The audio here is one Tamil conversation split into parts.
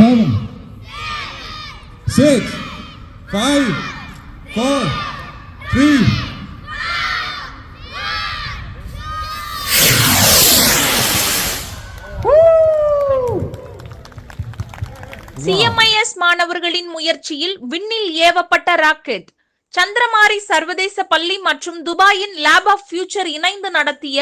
seven, six, five, four, three, சிஎம்ஐஎஸ் மாணவர்களின் முயற்சியில் விண்ணில் ஏவப்பட்ட ராக்கெட். சந்திரமாரி சர்வதேச பள்ளி மற்றும் துபாயின் லேப் ஆஃப் ஃபியூச்சர் இணைந்து நடத்திய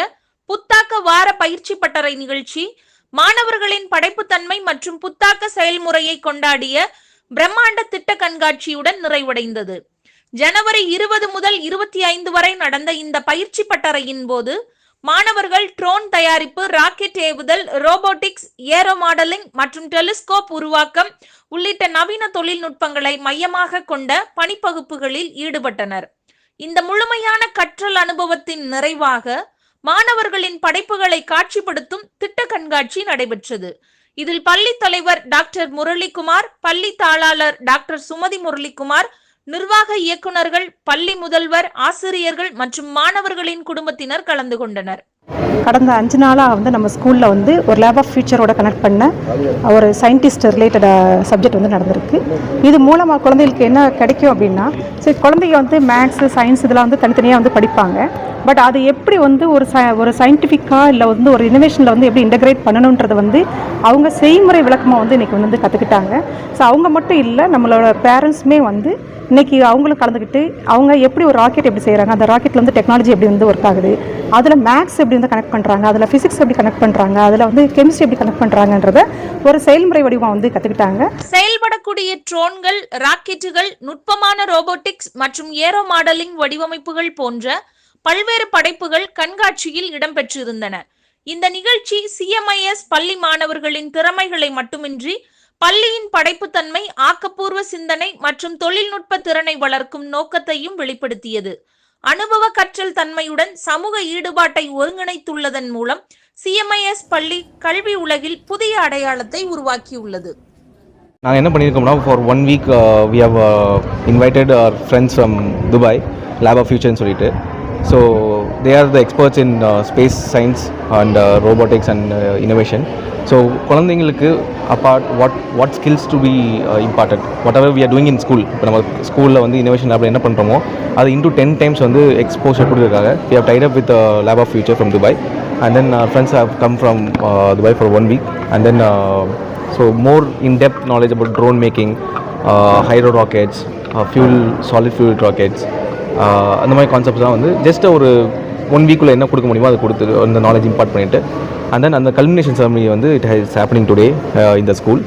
புத்தாக்க வார பயிற்சி பட்டறை நிகழ்ச்சி மாணவர்களின் படைப்புத்தன்மை மற்றும் புத்தாக்க செயல்முறையை கொண்டாடிய பிரம்மாண்ட திட்ட கண்காட்சியுடன் நிறைவடைந்தது. ஜனவரி இருபது முதல் இருபத்தி ஐந்து வரை நடந்த இந்த பயிற்சி பட்டறையின் போது மாணவர்கள் ட்ரோன் தயாரிப்பு ராக்கெட் ஏவுதல் ரோபோட்டிக்ஸ் ஏரோ மாடலிங் மற்றும் டெலிஸ்கோப் உருவாக்கம் உள்ளிட்ட நவீன தொழில்நுட்பங்களை மையமாக கொண்ட பணிப்பகுப்புகளில் ஈடுபட்டனர். இந்த முழுமையான கற்றல் அனுபவத்தின் நிறைவாக மாணவர்களின் படைப்புகளை காட்சிப்படுத்தும் திட்ட கண்காட்சி நடைபெற்றது. இதில் பள்ளி தலைவர் டாக்டர் முரளிக்குமார் பள்ளி தாளாளர் டாக்டர் சுமதி முரளிக்குமார் நிர்வாக இயக்குனர்கள் பள்ளி முதல்வர் ஆசிரியர்கள் மற்றும் மாணவர்களின் குடும்பத்தினர் கலந்து கொண்டனர். கடந்த அஞ்சு நாளாக வந்து நம்ம ஸ்கூலில் வந்து ஒரு லேப் ஆஃப் ஃபியூச்சரோட கனெக்ட் பண்ண ஒரு சயின்டிஸ்ட் ரிலேட்டட் சப்ஜெக்ட் வந்து நடந்திருக்கு. இது மூலமாக குழந்தைகளுக்கு என்ன கிடைக்கும் அப்படின்னா சரி குழந்தைங்க வந்து மேக்ஸு சயின்ஸ் இதெல்லாம் வந்து தனித்தனியாக வந்து படிப்பாங்க. பட் அது எப்படி வந்து ஒரு ச ஒரு சயின்டிஃபிக்காக இல்லை வந்து ஒரு இனோவேஷனில் வந்து எப்படி இன்டகிரேட் பண்ணணுன்றது வந்து அவங்க செய்முறை விளக்கமாக வந்து இன்றைக்கி வந்து கற்றுக்கிட்டாங்க ஸோ அவங்க மட்டும் இல்லை நம்மளோட பேரண்ட்ஸுமே வந்து இன்றைக்கி அவங்களும் கலந்துக்கிட்டு அவங்க எப்படி ஒரு ராக்கெட் எப்படி செய்கிறாங்க அந்த ராக்கெட்டில் வந்து டெக்னாலஜி எப்படி வந்து ஒர்க் ஆகுது அதில் மேக்ஸ் எப்படி வந்து கனெக்ட் பண்ணுறாங்க அதில் ஃபிசிக்ஸ் எப்படி கனெக்ட் பண்ணுறாங்க அதில் வந்து கெமிஸ்ட்ரி எப்படி கனெக்ட் பண்ணுறாங்கன்றத ஒரு செயல்முறை வடிவம் வந்து கற்றுக்கிட்டாங்க செயல்படக்கூடிய ட்ரோன்கள் ராக்கெட்டுகள் நுட்பமான ரோபோட்டிக்ஸ் மற்றும் ஏரோ மாடலிங் வடிவமைப்புகள் போன்ற பல்வேறு படைப்புகள் கண்காட்சியில் இடம்பெற்றிருந்தன. இந்த நிகழ்ச்சி சிஎம்ஐஎஸ் பள்ளி மாணவர்களின் திறமைகளை மட்டுமின்றி பள்ளியின் படைப்புத்தன்மை ஆக்கப்பூர்வ சிந்தனை மற்றும் தொழில்நுட்ப திறனை வளர்க்கும் நோக்கத்தையும் வெளிப்படுத்தியது. அனுபவ கற்றல் தன்மையுடன் சமூக ஈடுபாட்டை ஒருங்கிணைத்துள்ளதன் மூலம் சிஎம்ஐஎஸ் பள்ளி கல்வி உலகில் புதிய அடையாளத்தை உருவாக்கியுள்ளது. நாங்கள் என்ன பண்ணியிருக்கோம்னா for one week we have invited our friends from Dubai lab of ஃபியூச்சர்னு சொல்லிட்டு. So they are the experts in space science and robotics and innovation so குழந்தைங்களுக்கு apart what what skills to be important whatever we are doing in school இப்போ நம்ம ஸ்கூலில் வந்து இனோவேஷன் லேபில் என்ன பண்ணுறோமோ அது இன்டூ டென் டைம்ஸ் வந்து எக்ஸ்போஷர் கொடுத்துருக்காங்க. We have tied up with lab of future from Dubai and then friends have come from Dubai for one week and then so more in depth knowledge about drone making hydro rockets fuel solid fuel rockets அந்த மாதிரி கான்செப்ட்ஸ் தான் வந்து ஜஸ்ட் ஒரு ஒன் வீக்குள்ளே என்ன கொடுக்க முடியுமோ அதை கொடுத்து அந்த நாலேஜ் இம்பார்ட் பண்ணிவிட்டு அண்ட் தென் அந்த கல்மினேஷன் செரமனி வந்து இட் ஹேஸ் ஹேப்பனிங் டுடே இந்த ஸ்கூல்